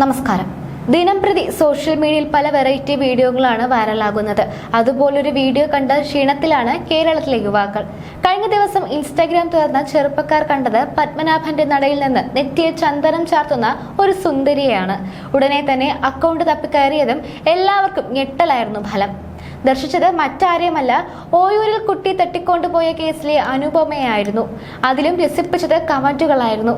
നമസ്കാരം. ദിനം പ്രതി സോഷ്യൽ മീഡിയയിൽ പല വെറൈറ്റി വീഡിയോകളാണ് വൈറലാകുന്നത്. അതുപോലൊരു വീഡിയോ കണ്ട ക്ഷീണത്തിലാണ് കേരളത്തിലെ യുവാക്കൾ കഴിഞ്ഞ ദിവസം ഇൻസ്റ്റാഗ്രാം തുറന്ന ചെറുപ്പക്കാർ കണ്ടത് പത്മനാഭന്റെ നടയിൽ നിന്ന് നെറ്റിയെ ചന്ദനം ചാർത്തുന്ന ഒരു സുന്ദരിയാണ് ഉടനെ തന്നെ അക്കൗണ്ട് തപ്പിക്കയറിയതും എല്ലാവർക്കും ഞെട്ടലായിരുന്നു ഫലം. ദർശിച്ചത് മറ്റാരെയുമല്ല ഓയൂരിൽ കുട്ടി തട്ടിക്കൊണ്ടുപോയ കേസിലെ അനുപമയായിരുന്നു. അതിലും രസിപ്പിച്ചത് കമന്റുകളായിരുന്നു.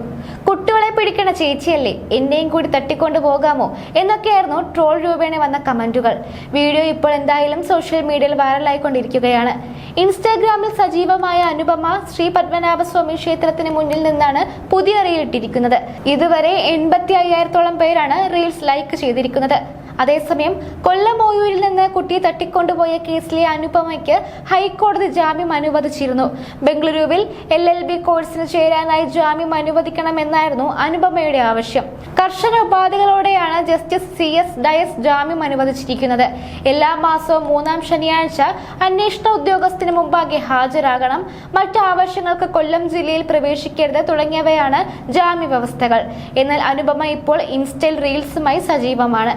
കുട്ടികളെ പിടിക്കണ ചേച്ചിയല്ലേ എന്നെയും കൂടി തട്ടിക്കൊണ്ടു പോകാമോ എന്നൊക്കെയായിരുന്നു ട്രോൾ രൂപേണ വന്ന കമന്റുകൾ. വീഡിയോ ഇപ്പോൾ എന്തായാലും സോഷ്യൽ മീഡിയയിൽ വൈറലായിക്കൊണ്ടിരിക്കുകയാണ്. ഇൻസ്റ്റാഗ്രാമിൽ സജീവമായ അനുപമ ശ്രീ പത്മനാഭസ്വാമി ക്ഷേത്രത്തിന് മുന്നിൽ നിന്നാണ് പുതിയ റീൽ ഇട്ടിരിക്കുന്നത്. ഇതുവരെ എൺപത്തി അയ്യായിരത്തോളം പേരാണ് റീൽസ് ലൈക്ക് ചെയ്തിരിക്കുന്നത്. അതേസമയം കൊല്ലം ഓയൂരിൽ നിന്ന് കുട്ടിയെ തട്ടിക്കൊണ്ടുപോയ കേസിലെ അനുപമയ്ക്ക് ഹൈക്കോടതി ജാമ്യം അനുവദിച്ചിരുന്നു. ബംഗളൂരുവിൽ എൽ എൽ ബി കോഴ്സിന് ചേരാനായി ജാമ്യം അനുവദിക്കണമെന്നായിരുന്നു അനുപമയുടെ ആവശ്യം. കർശന ഉപാധികളോടെയാണ് ജസ്റ്റിസ് സി എസ് ഡയസ് ജാമ്യം അനുവദിച്ചിരിക്കുന്നത്. എല്ലാ മാസവും മൂന്നാം ശനിയാഴ്ച അന്വേഷണ ഉദ്യോഗസ്ഥന് മുമ്പാകെ ഹാജരാകണം. മറ്റു ആവശ്യങ്ങൾക്ക് കൊല്ലം ജില്ലയിൽ പ്രവേശിക്കരുത് തുടങ്ങിയവയാണ് ജാമ്യ വ്യവസ്ഥകൾ. എന്നാൽ അനുപമ ഇപ്പോൾ ഇൻസ്റ്റയിൽ റീൽസുമായി സജീവമാണ്.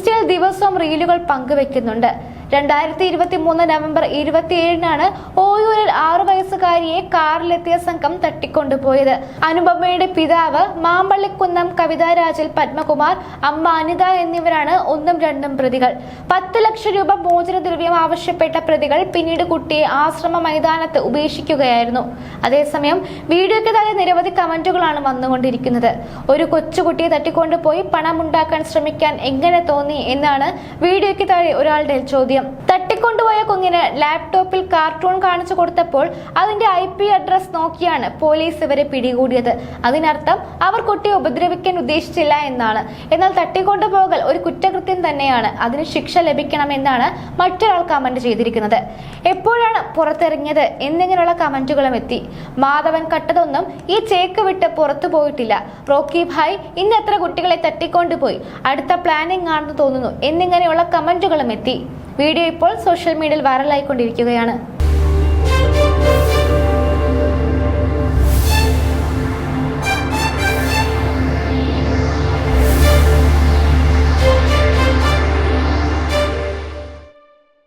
ഇൻസ്റ്റയിൽ ദിവസവും റീലുകൾ പങ്കുവെക്കുന്നുണ്ട്. രണ്ടായിരത്തി ഇരുപത്തി മൂന്ന് നവംബർ ഇരുപത്തിയേഴിനാണ് ഓയൂരിൽ ആറു വയസ്സുകാരിയെ കാറിലെത്തിയ സംഘം തട്ടിക്കൊണ്ടുപോയത്. അനുപമയുടെ പിതാവ് മാമ്പള്ളിക്കുന്നം കവിതാരാജിൽ പത്മകുമാർ അമ്മ അനിത എന്നിവരാണ് ഒന്നും രണ്ടും പ്രതികൾ. പത്ത് ലക്ഷം രൂപ മോചനദ്രവ്യം ആവശ്യപ്പെട്ട പ്രതികൾ പിന്നീട് കുട്ടിയെ ആശ്രമ മൈതാനത്ത് ഉപേക്ഷിക്കുകയായിരുന്നു. അതേസമയം വീഡിയോയ്ക്ക് താഴെ നിരവധി കമന്റുകളാണ് വന്നുകൊണ്ടിരിക്കുന്നത്. ഒരു കൊച്ചുകുട്ടിയെ തട്ടിക്കൊണ്ടുപോയി പണമുണ്ടാക്കാൻ ശ്രമിക്കാൻ എങ്ങനെ തോന്നി എന്നാണ് വീഡിയോയ്ക്ക് താഴെ ഒരാളുടെ ചോദ്യം. തട്ടിക്കൊണ്ടുപോയ കുഞ്ഞിന് ലാപ്ടോപ്പിൽ കാർട്ടൂൺ കാണിച്ചു കൊടുത്തപ്പോൾ അതിന്റെ ഐ പി അഡ്രസ് നോക്കിയാണ് പോലീസ് ഇവരെ പിടികൂടിയത്. അതിനർത്ഥം അവർ കുട്ടിയെ ഉപദ്രവിക്കാൻ ഉദ്ദേശിച്ചില്ല എന്നാണ്. എന്നാൽ തട്ടിക്കൊണ്ടുപോകൽ ഒരു കുറ്റകൃത്യം തന്നെയാണ്. അതിന് ശിക്ഷ ലഭിക്കണമെന്നാണ് മറ്റൊരാൾ കമന്റ് ചെയ്തിരിക്കുന്നത്. എപ്പോഴാണ് പുറത്തിറങ്ങിയത്? എന്നിങ്ങനെയുള്ള കമന്റുകളും എത്തി. മാധവൻ കട്ടതൊന്നും ഈ ചേക്ക് വിട്ട് പുറത്തു പോയിട്ടില്ല. റോക്കി ഭായ് ഇന്ന് എത്ര കുട്ടികളെ തട്ടിക്കൊണ്ടുപോയി? അടുത്ത പ്ലാനിംഗ് ആണെന്ന് തോന്നുന്നു. എന്നിങ്ങനെയുള്ള കമന്റുകളും എത്തി. വീഡിയോ ഇപ്പോൾ സോഷ്യൽ മീഡിയയിൽ വൈറലായിക്കൊണ്ടിരിക്കുകയാണ്.